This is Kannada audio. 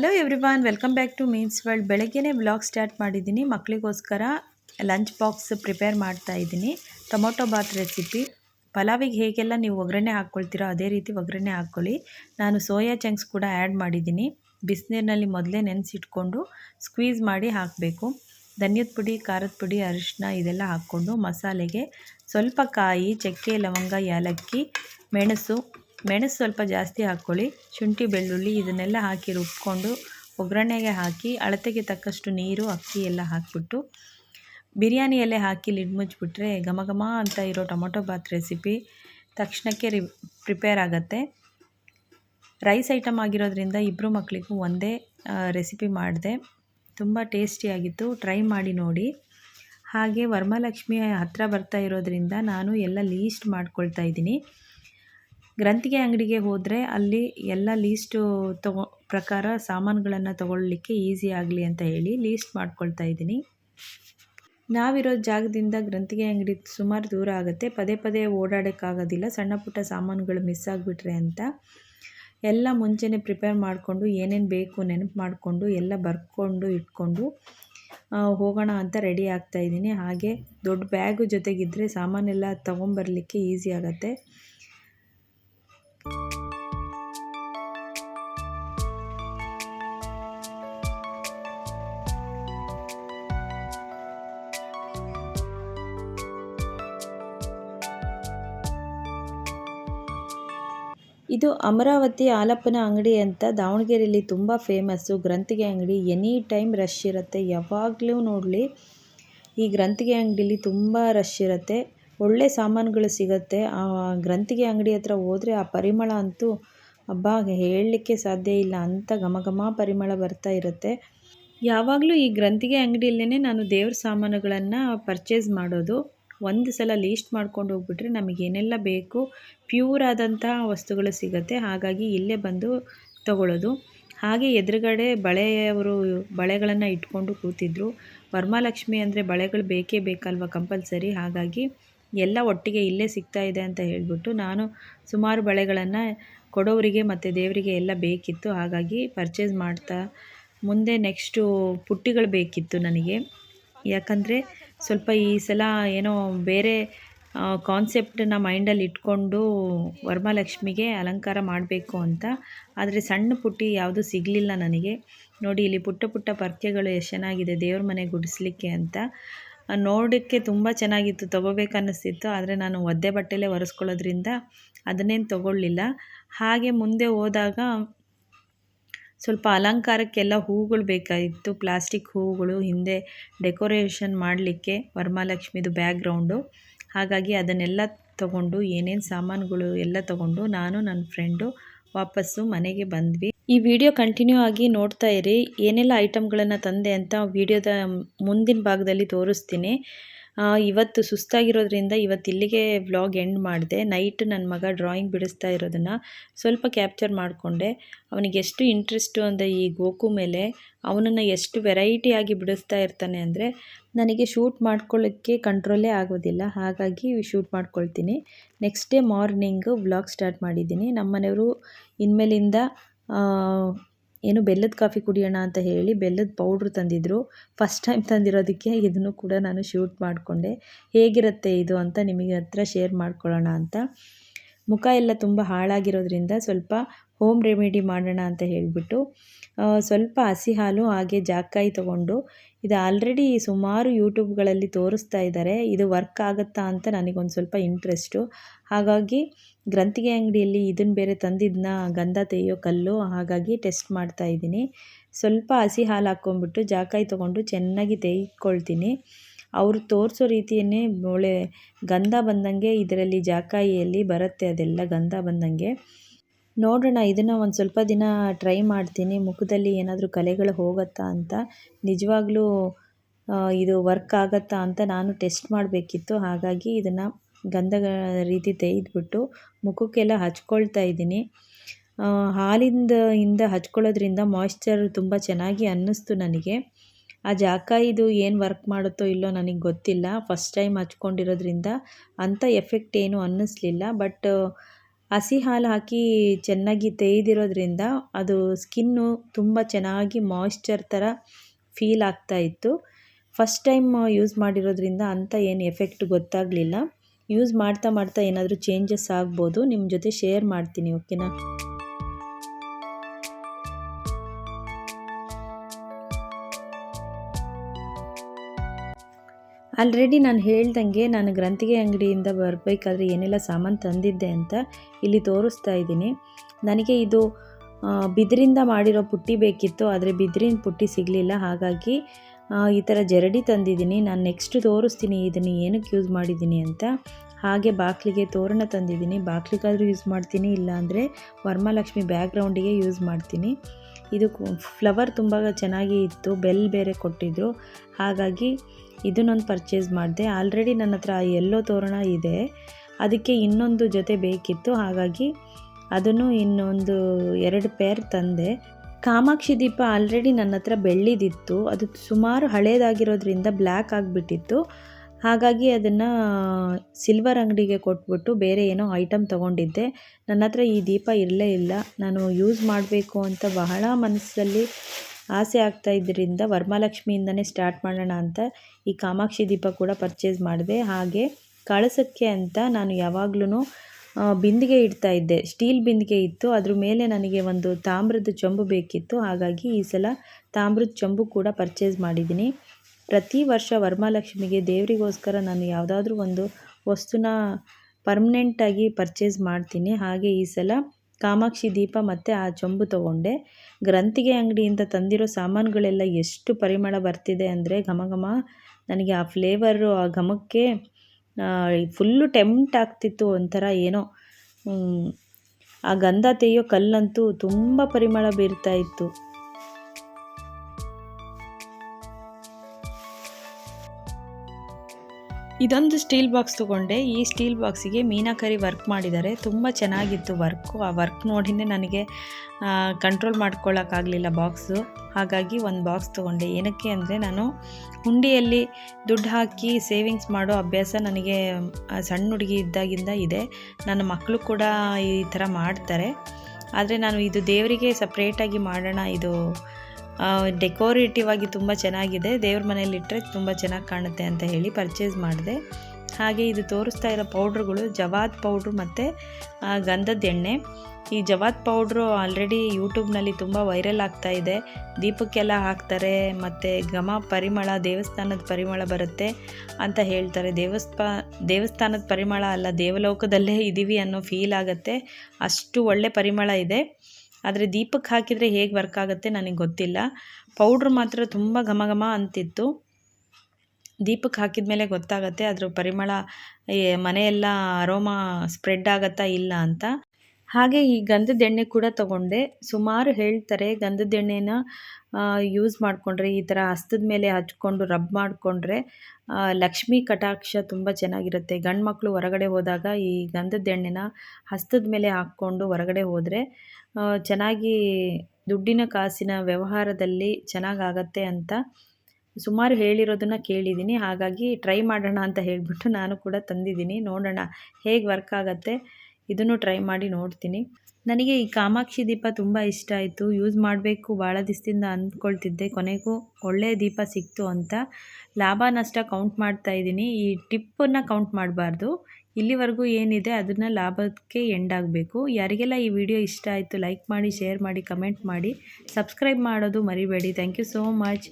Hello everyone welcome back to means world ಬೆಳಗ್ಗೆನೇ ಬ್ಲಾಗ್ ಸ್ಟಾರ್ಟ್ ಮಾಡಿದ್ದೀನಿ. ಮಕ್ಕಳಿಗೋಸ್ಕರ ಲಂಚ್ ಬಾಕ್ಸ್ ಪ್ರಿಪೇರ್ ಮಾಡ್ತಾ ಇದ್ದೀನಿ. ಟೊಮೊಟೊ ಬಾತ್ ರೆಸಿಪಿ ಪಲಾವಿಗೆ ಹೇಗೆಲ್ಲ ನೀವು ಒಗ್ಗರಣೆ ಹಾಕ್ಕೊಳ್ತೀರೋ ಅದೇ ರೀತಿ ಒಗ್ಗರಣೆ ಹಾಕ್ಕೊಳ್ಳಿ. ನಾನು ಸೋಯಾ ಚಂಕ್ಸ್ ಕೂಡ ಆ್ಯಡ್ ಮಾಡಿದ್ದೀನಿ. ಬಿಸಿನೀರಿನಲ್ಲಿ ಮೊದಲೇ ನೆನೆಸಿಟ್ಕೊಂಡು ಸ್ಕ್ವೀಸ್ ಮಾಡಿ ಹಾಕಬೇಕು. ಧನ್ಯದ ಪುಡಿ, ಖಾರದ ಪುಡಿ ಅರಿಶಿನ ಇದೆಲ್ಲ ಹಾಕ್ಕೊಂಡು ಮಸಾಲೆಗೆ ಸ್ವಲ್ಪ ಕಾಯಿ, ಚಕ್ಕೆ, ಲವಂಗ, ಏಲಕ್ಕಿ, ಮೆಣಸು ಮೆಣಸು ಸ್ವಲ್ಪ ಜಾಸ್ತಿ ಹಾಕ್ಕೊಳ್ಳಿ. ಶುಂಠಿ, ಬೆಳ್ಳುಳ್ಳಿ ಇದನ್ನೆಲ್ಲ ಹಾಕಿ ರುಬ್ಕೊಂಡು ಒಗ್ಗರಣೆಗೆ ಹಾಕಿ ಅಳತೆಗೆ ತಕ್ಕಷ್ಟು ನೀರು, ಅಕ್ಕಿ ಎಲ್ಲ ಹಾಕಿಬಿಟ್ಟು ಬಿರಿಯಾನಿ ಎಲೆ ಹಾಕಿ ಲಿಡ್ ಮುಚ್ಚಿಬಿಟ್ರೆ ಘಮ ಘಮ ಅಂತ ಇರೋ ಟೊಮೊಟೊ ಬಾತ್ ರೆಸಿಪಿ ತಕ್ಷಣಕ್ಕೆ ರಿ ಪ್ರಿಪೇರ್ ಆಗುತ್ತೆ. ರೈಸ್ ಐಟಮ್ ಆಗಿರೋದ್ರಿಂದ ಇಬ್ಬರು ಮಕ್ಕಳಿಗೂ ಒಂದೇ ರೆಸಿಪಿ ಮಾಡಿದೆ. ತುಂಬ ಟೇಸ್ಟಿಯಾಗಿತ್ತು ಟ್ರೈ ಮಾಡಿ ನೋಡಿ. ಹಾಗೆ ವರಮಹಾಲಕ್ಷ್ಮಿ ಹತ್ತಿರ ಬರ್ತಾ ಇರೋದ್ರಿಂದ ನಾನು ಎಲ್ಲ ಲೀಸ್ಟ್ ಮಾಡ್ಕೊಳ್ತಾ ಇದ್ದೀನಿ. ಗ್ರಂಥಿಗೆ ಅಂಗಡಿಗೆ ಹೋದರೆ ಅಲ್ಲಿ ಎಲ್ಲ ಲೀಸ್ಟು ತಗೋ ಪ್ರಕಾರ ಸಾಮಾನುಗಳನ್ನು ತಗೊಳ್ಳಿಕ್ಕೆ ಈಸಿ ಆಗಲಿ ಅಂತ ಹೇಳಿ ಲೀಸ್ಟ್ ಮಾಡ್ಕೊಳ್ತಾ ಇದ್ದೀನಿ. ನಾವಿರೋ ಜಾಗದಿಂದ ಗ್ರಂಥಿಗೆ ಅಂಗಡಿ ಸುಮಾರು ದೂರ ಆಗುತ್ತೆ. ಪದೇ ಪದೇ ಓಡಾಡೋಕ್ಕಾಗೋದಿಲ್ಲ. ಸಣ್ಣ ಪುಟ್ಟ ಸಾಮಾನುಗಳು ಮಿಸ್ ಆಗಿಬಿಟ್ರೆ ಅಂತ ಎಲ್ಲ ಮುಂಚೆನೆ ಪ್ರಿಪೇರ್ ಮಾಡಿಕೊಂಡು ಏನೇನು ಬೇಕು ನೆನಪು ಮಾಡಿಕೊಂಡು ಎಲ್ಲ ಬರ್ಕೊಂಡು ಇಟ್ಕೊಂಡು ಹೋಗೋಣ ಅಂತ ರೆಡಿ ಆಗ್ತಾಯಿದ್ದೀನಿ ಹಾಗೆ ದೊಡ್ಡ ಬ್ಯಾಗು ಜೊತೆಗಿದ್ದರೆ ಸಾಮಾನೆಲ್ಲ ತೊಗೊಂಬರ್ಲಿಕ್ಕೆ ಈಸಿ ಆಗುತ್ತೆ. ಇದು ಅಮರಾವತಿ ಆಲಪ್ಪನ ಅಂಗಡಿ ಅಂತ ದಾವಣಗೆರೆಯಲ್ಲಿ ತುಂಬ ಫೇಮಸ್ಸು. ಗ್ರಂಥಿಗೆ ಅಂಗಡಿ ಎನಿ ಟೈಮ್ ರಶ್ ಇರುತ್ತೆ. ಯಾವಾಗಲೂ ನೋಡಲಿ ಈ ಗ್ರಂಥಿಗೆ ಅಂಗಡಿಲಿ ತುಂಬ ರಶ್ ಇರುತ್ತೆ. ಒಳ್ಳೆ ಸಾಮಾನುಗಳು ಸಿಗುತ್ತೆ. ಆ ಗ್ರಂಥಿಗೆ ಅಂಗಡಿ ಹತ್ರ ಹೋದರೆ ಆ ಪರಿಮಳ ಅಂತೂ ಹಬ್ಬ ಹೇಳಲಿಕ್ಕೆ ಸಾಧ್ಯ ಇಲ್ಲ. ಅಂತ ಘಮ ಘಮ ಪರಿಮಳ ಬರ್ತಾ ಇರುತ್ತೆ. ಯಾವಾಗಲೂ ಈ ಗ್ರಂಥಿಗೆ ಅಂಗಡಿಯಲ್ಲೇ ನಾನು ದೇವ್ರ ಸಾಮಾನುಗಳನ್ನು ಪರ್ಚೇಸ್ ಮಾಡೋದು. ಒಂದು ಸಲ ಲೀಸ್ಟ್ ಮಾಡ್ಕೊಂಡು ಹೋಗ್ಬಿಟ್ರೆ ನಮಗೆ ಏನೆಲ್ಲ ಬೇಕು ಪ್ಯೂರ್ ಆದಂತಹ ವಸ್ತುಗಳು ಸಿಗುತ್ತೆ. ಹಾಗಾಗಿ ಇಲ್ಲೇ ಬಂದು ತಗೊಳ್ಳೋದು ಹಾಗೆ ಎದುರುಗಡೆ ಬಳೆಯವರು ಬಳೆಗಳನ್ನು ಇಟ್ಕೊಂಡು ಕೂತಿದ್ರು. ವರಮಹಾಲಕ್ಷ್ಮಿ ಅಂದರೆ ಬಳೆಗಳು ಬೇಕೇ ಬೇಕಲ್ವ ಕಂಪಲ್ಸರಿ. ಹಾಗಾಗಿ ಎಲ್ಲ ಒಟ್ಟಿಗೆ ಇಲ್ಲೇ ಸಿಗ್ತಾ ಇದೆ ಅಂತ ಹೇಳಿಬಿಟ್ಟು ನಾನು ಸುಮಾರು ಬಳೆಗಳನ್ನು ಕೊಡೋರಿಗೆ ಮತ್ತು ದೇವರಿಗೆ ಎಲ್ಲ ಬೇಕಿತ್ತು. ಹಾಗಾಗಿ ಪರ್ಚೇಸ್ ಮಾಡ್ತಾ ಮುಂದೆ ನೆಕ್ಸ್ಟು ಪುಟ್ಟಿಗಳು ಬೇಕಿತ್ತು ನನಗೆ. ಯಾಕಂದರೆ ಸ್ವಲ್ಪ ಈ ಸಲ ಏನೋ ಬೇರೆ ಕಾನ್ಸೆಪ್ಟನ್ನ ಮೈಂಡಲ್ಲಿ ಇಟ್ಕೊಂಡು ವರ್ಮಾಲಕ್ಷ್ಮಿಗೆ ಅಲಂಕಾರ ಮಾಡಬೇಕು ಅಂತ. ಆದರೆ ಸಣ್ಣ ಪುಟ್ಟಿ ಯಾವುದೂ ಸಿಗಲಿಲ್ಲ ನನಗೆ. ನೋಡಿ, ಇಲ್ಲಿ ಪುಟ್ಟ ಪುಟ್ಟ ಪರ್ಕೆಗಳು ಎಷ್ಟು ಚೆನ್ನಾಗಿದೆ ದೇವ್ರ ಮನೆ ಗುಡಿಸ್ಲಿಕ್ಕೆ ಅಂತ. ನೋಡೋಕ್ಕೆ ತುಂಬ ಚೆನ್ನಾಗಿತ್ತು, ತೊಗೋಬೇಕನ್ನಿಸ್ತಿತ್ತು. ಆದರೆ ನಾನು ಒದ್ದೆ ಬಟ್ಟೆಲೇ ಒರೆಸ್ಕೊಳ್ಳೋದ್ರಿಂದ ಅದನ್ನೇನು ತೊಗೊಳ್ಳಿಲ್ಲ. ಹಾಗೆ ಮುಂದೆ ಹೋದಾಗ ಸ್ವಲ್ಪ ಅಲಂಕಾರಕ್ಕೆಲ್ಲ ಹೂಗಳು ಬೇಕಾಗಿತ್ತು, ಪ್ಲಾಸ್ಟಿಕ್ ಹೂಗಳು ಹಿಂದೆ ಡೆಕೋರೇಷನ್ ಮಾಡಲಿಕ್ಕೆ ವರಮಹಾಲಕ್ಷ್ಮಿದು ಬ್ಯಾಕ್ಗ್ರೌಂಡು ಹಾಗಾಗಿ ಅದನ್ನೆಲ್ಲ ತಗೊಂಡು ಏನೇನು ಸಾಮಾನುಗಳು ಎಲ್ಲ ತಗೊಂಡು ನಾನು ನನ್ನ ಫ್ರೆಂಡು ವಾಪಸ್ಸು ಮನೆಗೆ ಬಂದ್ವಿ. ಈ ವಿಡಿಯೋ ಕಂಟಿನ್ಯೂ ಆಗಿ ನೋಡ್ತಾ ಇರಿ. ಏನೆಲ್ಲ ಐಟಮ್ಗಳನ್ನು ತಂದೆ ಅಂತ ವಿಡಿಯೋದ ಮುಂದಿನ ಭಾಗದಲ್ಲಿ ತೋರಿಸ್ತೀನಿ. ಇವತ್ತು ಸುಸ್ತಾಗಿರೋದ್ರಿಂದ ಇವತ್ತು ಇಲ್ಲಿಗೆ ವ್ಲಾಗ್ ಎಂಡ್ ಮಾಡಿದೆ. ನೈಟ್ ನನ್ನ ಮಗ ಡ್ರಾಯಿಂಗ್ ಬಿಡಿಸ್ತಾ ಇರೋದನ್ನು ಸ್ವಲ್ಪ ಕ್ಯಾಪ್ಚರ್ ಮಾಡಿಕೊಂಡೆ. ಅವನಿಗೆ ಎಷ್ಟು ಇಂಟ್ರೆಸ್ಟು ಅಂದರೆ ಈ ಗೋಕು ಮೇಲೆ ಅವನನ್ನು ಎಷ್ಟು ವೆರೈಟಿಯಾಗಿ ಬಿಡಿಸ್ತಾ ಇರ್ತಾನೆ ಅಂದರೆ ನನಗೆ ಶೂಟ್ ಮಾಡ್ಕೊಳ್ಳೋಕ್ಕೆ ಕಂಟ್ರೋಲೇ ಆಗೋದಿಲ್ಲ. ಹಾಗಾಗಿ ಶೂಟ್ ಮಾಡ್ಕೊಳ್ತೀನಿ. Next day morning vlog start ಮಾಡಿದ್ದೀನಿ. ನಮ್ಮ ಮನೆಯವರು ಇನ್ಮೇಲಿಂದ ಏನು ಬೆಲ್ಲದ ಕಾಫಿ ಕುಡಿಯೋಣ ಅಂತ ಹೇಳಿ ಬೆಲ್ಲದ ಪೌಡ್ರ್ ತಂದಿದ್ದರು ಫಸ್ಟ್ ಟೈಮ್ ತಂದಿರೋದಕ್ಕೆ ಇದನ್ನು ಕೂಡ ನಾನು ಶೂಟ್ ಮಾಡಿಕೊಂಡೆ. ಹೇಗಿರುತ್ತೆ ಇದು ಅಂತ ನಿಮಗೆ ಹತ್ರ ಶೇರ್ ಮಾಡ್ಕೊಳ್ಳೋಣ ಅಂತ. ಮುಖ ಎಲ್ಲ ತುಂಬ ಹಾಳಾಗಿರೋದ್ರಿಂದ ಸ್ವಲ್ಪ ಹೋಮ್ ರೆಮಿಡಿ ಮಾಡೋಣ ಅಂತ ಹೇಳಿಬಿಟ್ಟು ಸ್ವಲ್ಪ ಹಸಿ ಹಾಲು ಹಾಗೆ ಜಾಕಾಯಿ ತೊಗೊಂಡು ಇದು ಆಲ್ರೆಡಿ ಸುಮಾರು ಯೂಟ್ಯೂಬ್ಗಳಲ್ಲಿ ತೋರಿಸ್ತಾ ಇದ್ದಾರೆ. ಇದು ವರ್ಕ್ ಆಗುತ್ತಾ ಅಂತ ನನಗೊಂದು ಸ್ವಲ್ಪ ಇಂಟ್ರೆಸ್ಟು ಹಾಗಾಗಿ ಗ್ರಂಥಿಗೆ ಅಂಗಡಿಯಲ್ಲಿ ಇದನ್ನು ಬೇರೆ ತಂದಿದ್ದನ್ನ ಗಂಧ ತೆಯ್ಯೋ ಕಲ್ಲು, ಹಾಗಾಗಿ ಟೆಸ್ಟ್ ಮಾಡ್ತಾ ಇದ್ದೀನಿ. ಸ್ವಲ್ಪ ಹಸಿ ಹಾಲು ಹಾಕ್ಕೊಂಬಿಟ್ಟು ಜಾಕಾಯಿ ತೊಗೊಂಡು ಚೆನ್ನಾಗಿ ತೆಗೆದುಕೊಳ್ತೀನಿ. ಅವರು ತೋರಿಸೋ ರೀತಿಯನ್ನೇ ಒಳ್ಳೆ ಗಂಧ ಬಂದಂಗೆ ಇದರಲ್ಲಿ ಜಾಕಾಯಿಯಲ್ಲಿ ಬರುತ್ತೆ ಅದೆಲ್ಲ ಗಂಧ ಬಂದಂಗೆ. ನೋಡೋಣ ಇದನ್ನು ಒಂದು ಸ್ವಲ್ಪ ದಿನ ಟ್ರೈ ಮಾಡ್ತೀನಿ. ಮುಖದಲ್ಲಿ ಏನಾದರೂ ಕಲೆಗಳು ಹೋಗುತ್ತಾ ಅಂತ. ನಿಜವಾಗ್ಲೂ ಇದು ವರ್ಕ್ ಆಗುತ್ತಾ ಅಂತ ನಾನು ಟೆಸ್ಟ್ ಮಾಡಬೇಕಿತ್ತು. ಹಾಗಾಗಿ ಇದನ್ನು ಗಂಧದ ರೀತಿ ತೆಗೆದ್ಬಿಟ್ಟು ಮುಖಕ್ಕೆಲ್ಲ ಹಚ್ಕೊಳ್ತಾ ಇದ್ದೀನಿ. ಹಾಲಿಂದ, ಇಂದ ಹಚ್ಕೊಳ್ಳೋದ್ರಿಂದ ಮಾಯ್ಶ್ಚರ್ ತುಂಬ ಚೆನ್ನಾಗಿ ಅನ್ನಿಸ್ತು ನನಗೆ. ಆ ಜಾಕ ಇದು ಏನು ವರ್ಕ್ ಮಾಡುತ್ತೋ ಇಲ್ಲೋ ನನಗೆ ಗೊತ್ತಿಲ್ಲ. ಫಸ್ಟ್ ಟೈಮ್ ಹಚ್ಕೊಂಡಿರೋದ್ರಿಂದ ಅಂಥ ಎಫೆಕ್ಟ್ ಏನು ಅನ್ನಿಸ್ಲಿಲ್ಲ. ಬಟ್ ಹಸಿ ಹಾಲು ಹಾಕಿ ಚೆನ್ನಾಗಿ ತೇಯ್ದಿರೋದ್ರಿಂದ ಅದು ಸ್ಕಿನ್ನು ತುಂಬ ಚೆನ್ನಾಗಿ ಮಾಯ್ಶ್ಚರ್ ಥರ ಫೀಲ್ ಆಗ್ತಾ ಇತ್ತು. ಫಸ್ಟ್ ಟೈಮ್ ಯೂಸ್ ಮಾಡಿರೋದ್ರಿಂದ ಅಂಥ ಏನು ಎಫೆಕ್ಟ್ ಗೊತ್ತಾಗಲಿಲ್ಲ. ಯೂಸ್ ಮಾಡ್ತಾ ಮಾಡ್ತಾ ಏನಾದರೂ ಚೇಂಜಸ್ ಆಗ್ಬೋದು. ನಿಮ್ಮ ಜೊತೆ ಶೇರ್ ಮಾಡ್ತೀನಿ ಓಕೆನಾ ಆಲ್ರೆಡಿ ನಾನು ಹೇಳ್ದಂಗೆ ನಾನು ಗ್ರಂಥಿಗೆ ಅಂಗಡಿಯಿಂದ ಬರಬೇಕಾದ್ರೆ ಏನೆಲ್ಲ ಸಾಮಾನು ತಂದಿದ್ದೆ ಅಂತ ಇಲ್ಲಿ ತೋರಿಸ್ತಾ ಇದ್ದೀನಿ. ನನಗೆ ಇದು ಬಿದಿರಿಂದ ಮಾಡಿರೋ ಪುಟ್ಟಿ ಬೇಕಿತ್ತು, ಆದರೆ ಬಿದಿರಿನ ಪುಟ್ಟಿ ಸಿಗಲಿಲ್ಲ. ಹಾಗಾಗಿ ಈ ಥರ ಜರಡಿ ತಂದಿದ್ದೀನಿ. ನಾನು ನೆಕ್ಸ್ಟ್ ತೋರಿಸ್ತೀನಿ ಇದನ್ನು ಏನಕ್ಕೆ ಯೂಸ್ ಮಾಡಿದ್ದೀನಿ ಅಂತ. ಹಾಗೆ ಬಾಗಿಲಿಗೆ ತೋರಣ ತಂದಿದ್ದೀನಿ. ಬಾಗಿಲಿಗಾದರೂ ಯೂಸ್ ಮಾಡ್ತೀನಿ, ಇಲ್ಲಾಂದರೆ ವರ್ಮಾಲಕ್ಷ್ಮಿ ಬ್ಯಾಕ್ಗ್ರೌಂಡಿಗೆ ಯೂಸ್ ಮಾಡ್ತೀನಿ. ಇದು ಫ್ಲವರ್ ತುಂಬ ಚೆನ್ನಾಗಿ ಇತ್ತು ಬೆಲ್ ಬೇರೆ ಕೊಟ್ಟಿದ್ದರು ಹಾಗಾಗಿ ಇದನ್ನೊಂದು ಪರ್ಚೇಸ್ ಮಾಡಿದೆ. ಆಲ್ರೆಡಿ ನನ್ನ ಹತ್ರ ಎಲ್ಲೋ ತೋರಣ ಇದೆ. ಅದಕ್ಕೆ ಇನ್ನೊಂದು ಜೊತೆ ಬೇಕಿತ್ತು. ಹಾಗಾಗಿ ಅದನ್ನು ಇನ್ನೊಂದು ಎರಡು ಪೇರ್ ತಂದೆ. ಕಾಮಾಕ್ಷಿ ದೀಪ ಆಲ್ರೆಡಿ ನನ್ನ ಹತ್ರ ಬೆಳ್ಳಿದಿತ್ತು. ಅದು ಸುಮಾರು ಹಳೇದಾಗಿರೋದ್ರಿಂದ ಬ್ಲ್ಯಾಕ್ ಆಗಿಬಿಟ್ಟಿತ್ತು. ಹಾಗಾಗಿ ಅದನ್ನು ಸಿಲ್ವರ್ ಅಂಗಡಿಗೆ ಕೊಟ್ಬಿಟ್ಟು ಬೇರೆ ಏನೋ ಐಟಮ್ ತೊಗೊಂಡಿದ್ದೆ. ನನ್ನ ಹತ್ರ ಈ ದೀಪ ಇರಲೇ ಇಲ್ಲ. ನಾನು ಯೂಸ್ ಮಾಡಬೇಕು ಅಂತ ಬಹಳ ಮನಸ್ಸಲ್ಲಿ ಆಸೆ ಆಗ್ತಾ ಇದ್ದರಿಂದ ವರಮಹಾಲಕ್ಷ್ಮಿಯಿಂದನೇ ಸ್ಟಾರ್ಟ್ ಮಾಡೋಣ ಅಂತ ಈ ಕಾಮಾಕ್ಷಿ ದೀಪ ಕೂಡ ಪರ್ಚೇಸ್ ಮಾಡಿದೆ. ಹಾಗೆ ಕಳಸಕ್ಕೆ ಅಂತ ನಾನು ಯಾವಾಗ್ಲೂ ಬಿಂದಿಗೆ ಇಡ್ತಾ ಇದ್ದೆ. ಸ್ಟೀಲ್ ಬಿಂದಿಗೆ ಇತ್ತು. ಅದ್ರ ಮೇಲೆ ನನಗೆ ಒಂದು ತಾಮ್ರದ ಚೊಂಬು ಬೇಕಿತ್ತು. ಹಾಗಾಗಿ ಈ ಸಲ ತಾಮ್ರದ ಚೊಂಬು ಕೂಡ ಪರ್ಚೇಸ್ ಮಾಡಿದ್ದೀನಿ. ಪ್ರತಿ ವರ್ಷ ವರಮಹಾಲಕ್ಷ್ಮಿಗೆ ದೇವರಿಗೋಸ್ಕರ ನಾನು ಯಾವುದಾದ್ರೂ ಒಂದು ವಸ್ತುನ ಪರ್ಮನೆಂಟಾಗಿ ಪರ್ಚೇಸ್ ಮಾಡ್ತೀನಿ. ಹಾಗೆ ಈ ಸಲ ಕಾಮಾಕ್ಷಿ ದೀಪ ಮತ್ತು ಆ ಚೊಂಬು ತೊಗೊಂಡೆ. ಗ್ರಂಥಿಗೆ ಅಂಗಡಿಯಿಂದ ತಂದಿರೋ ಸಾಮಾನುಗಳೆಲ್ಲ ಎಷ್ಟು ಪರಿಮಳ ಬರ್ತಿದೆ ಅಂದರೆ ಘಮ ಘಮ. ನನಗೆ ಆ ಫ್ಲೇವರು, ಆ ಘಮಕ್ಕೆ ಫುಲ್ಲು ಟೆಂಪ್ಟ್ ಆಗ್ತಿತ್ತು ಒಂಥರ ಏನೋ. ಆ ಗಂಧ ತೆಯ್ಯೋ ಕಲ್ಲಂತೂ ತುಂಬ ಪರಿಮಳ ಬೀರ್ತಾ ಇತ್ತು. ಇದೊಂದು ಸ್ಟೀಲ್ ಬಾಕ್ಸ್ ತೊಗೊಂಡೆ. ಈ ಸ್ಟೀಲ್ ಬಾಕ್ಸಿಗೆ ಮೀನಾಕರಿ ವರ್ಕ್ ಮಾಡಿದ್ದಾರೆ. ತುಂಬ ಚೆನ್ನಾಗಿತ್ತು ವರ್ಕು ಆ ವರ್ಕ್ ನೋಡಿನೇ ನನಗೆ ಕಂಟ್ರೋಲ್ ಮಾಡ್ಕೊಳ್ಳೋಕ್ಕಾಗಲಿಲ್ಲ ಬಾಕ್ಸು ಹಾಗಾಗಿ ಒಂದು ಬಾಕ್ಸ್ ತೊಗೊಂಡೆ. ಏನಕ್ಕೆ ಅಂದರೆ ನಾನು ಹುಂಡಿಯಲ್ಲಿ ದುಡ್ಡು ಹಾಕಿ ಸೇವಿಂಗ್ಸ್ ಮಾಡೋ ಅಭ್ಯಾಸ ನನಗೆ ಸಣ್ಣ ಹುಡುಗಿ ಇದ್ದಾಗಿಂದ ಇದೆ. ನನ್ನ ಮಕ್ಕಳು ಕೂಡ ಈ ಥರ ಮಾಡ್ತಾರೆ. ಆದರೆ ನಾನು ಇದು ದೇವರಿಗೆ ಸಪ್ರೇಟಾಗಿ ಮಾಡೋಣ, ಇದು ಡೆಕೋರೇಟಿವ್ ಆಗಿ ತುಂಬ ಚೆನ್ನಾಗಿದೆ. ದೇವ್ರ ಮನೇಲಿ ಇಟ್ಟರೆ ತುಂಬ ಚೆನ್ನಾಗಿ ಕಾಣುತ್ತೆ ಅಂತ ಹೇಳಿ ಪರ್ಚೇಸ್ ಮಾಡಿದೆ. ಹಾಗೆ ಇದು ತೋರಿಸ್ತಾ ಇರೋ ಪೌಡ್ರುಗಳು ಜವಾದ್ ಪೌಡ್ರು ಮತ್ತು ಗಂಧದ ಎಣ್ಣೆ. ಈ ಜವಾದ್ ಪೌಡ್ರು ಆಲ್ರೆಡಿ ಯೂಟ್ಯೂಬ್ನಲ್ಲಿ ತುಂಬ ವೈರಲ್ ಆಗ್ತಾ ಇದೆ. ದೀಪಕ್ಕೆಲ್ಲ ಹಾಕ್ತಾರೆ, ಮತ್ತು ಘಮ ಪರಿಮಳ, ದೇವಸ್ಥಾನದ ಪರಿಮಳ ಬರುತ್ತೆ ಅಂತ ಹೇಳ್ತಾರೆ. ದೇವಸ್ಥಾ, ದೇವಸ್ಥಾನದ ಪರಿಮಳ ಅಲ್ಲ, ದೇವಲೋಕದಲ್ಲೇ ಇದ್ದೀವಿ ಅನ್ನೋ ಫೀಲ್ ಆಗುತ್ತೆ. ಅಷ್ಟು ಒಳ್ಳೆ ಪರಿಮಳ ಇದೆ. ಆದರೆ ದೀಪಕ್ಕೆ ಹಾಕಿದರೆ ಹೇಗೆ ವರ್ಕ್ ಆಗುತ್ತೆ ನನಗೆ ಗೊತ್ತಿಲ್ಲ. ಪೌಡ್ರ್ ಮಾತ್ರ ತುಂಬ ಘಮ ಘಮ ಅಂತಿತ್ತು. ದೀಪಕ್ಕೆ ಹಾಕಿದ ಮೇಲೆ ಗೊತ್ತಾಗತ್ತೆ, ಅದ್ರ ಪರಿಮಳ ಮನೆಯೆಲ್ಲ ಅರೋಮಾ ಸ್ಪ್ರೆಡ್ ಆಗತ್ತಾ ಇಲ್ಲ ಅಂತ. ಹಾಗೆ ಈ ಗಂಧದ ಎಣ್ಣೆ ಕೂಡ ತಗೊಂಡೆ. ಸುಮಾರು ಹೇಳ್ತಾರೆ, ಗಂಧದ ಎಣ್ಣೆನ ಯೂಸ್ ಮಾಡಿಕೊಂಡ್ರೆ, ಈ ಥರ ಹಸ್ತದ ಮೇಲೆ ಹಚ್ಕೊಂಡು ರಬ್ ಮಾಡಿಕೊಂಡ್ರೆ ಲಕ್ಷ್ಮಿ ಕಟಾಕ್ಷ ತುಂಬ ಚೆನ್ನಾಗಿರುತ್ತೆ. ಗಂಡು ಮಕ್ಕಳು ಹೊರಗಡೆ ಹೋದಾಗ ಈ ಗಂಧದ ಎಣ್ಣೆನ ಹಸ್ತದ ಮೇಲೆ ಹಾಕ್ಕೊಂಡು ಹೊರಗಡೆ ಹೋದರೆ ಚೆನ್ನಾಗಿ ದುಡ್ಡಿನ ಕಾಸಿನ ವ್ಯವಹಾರದಲ್ಲಿ ಚೆನ್ನಾಗಾಗತ್ತೆ ಅಂತ ಸುಮಾರು ಹೇಳಿರೋದನ್ನು ಕೇಳಿದ್ದೀನಿ. ಹಾಗಾಗಿ ಟ್ರೈ ಮಾಡೋಣ ಅಂತ ಹೇಳಿಬಿಟ್ಟು ನಾನು ಕೂಡ ತಂದಿದ್ದೀನಿ. ನೋಡೋಣ ಹೇಗೆ ವರ್ಕ್ ಆಗುತ್ತೆ. ಇದನ್ನು ಟ್ರೈ ಮಾಡಿ ನೋಡ್ತೀನಿ. ನನಗೆ ಈ ಕಾಮಾಕ್ಷಿ ದೀಪ ತುಂಬ ಇಷ್ಟ ಆಯಿತು. ಯೂಸ್ ಮಾಡಬೇಕು, ಭಾಳ ದಿವಸದಿಂದ ಅಂದ್ಕೊಳ್ತಿದ್ದೆ. ಕೊನೆಗೂ ಒಳ್ಳೆಯ ದೀಪ ಸಿಕ್ತು ಅಂತ. ಲಾಭ, ನಷ್ಟ ಕೌಂಟ್ ಮಾಡ್ತಾ ಇದ್ದೀನಿ. ಈ ಟಿಪ್ಪನ್ನು ಕೌಂಟ್ ಮಾಡಬಾರ್ದು. ಇಲ್ಲಿವರೆಗೂ ಏನಿದೆ ಅದನ್ನು ಲಾಭಕ್ಕೆ ಎಂಡ್ ಆಗಬೇಕು. ಯಾರಿಗೆಲ್ಲ ಈ ವಿಡಿಯೋ ಇಷ್ಟ ಆಯಿತು ಲೈಕ್ ಮಾಡಿ ಶೇರ್ ಮಾಡಿ ಕಮೆಂಟ್ ಮಾಡಿ ಸಬ್ಸ್ಕ್ರೈಬ್ ಮಾಡೋದು ಮರಿಬೇಡಿ. Thank you so much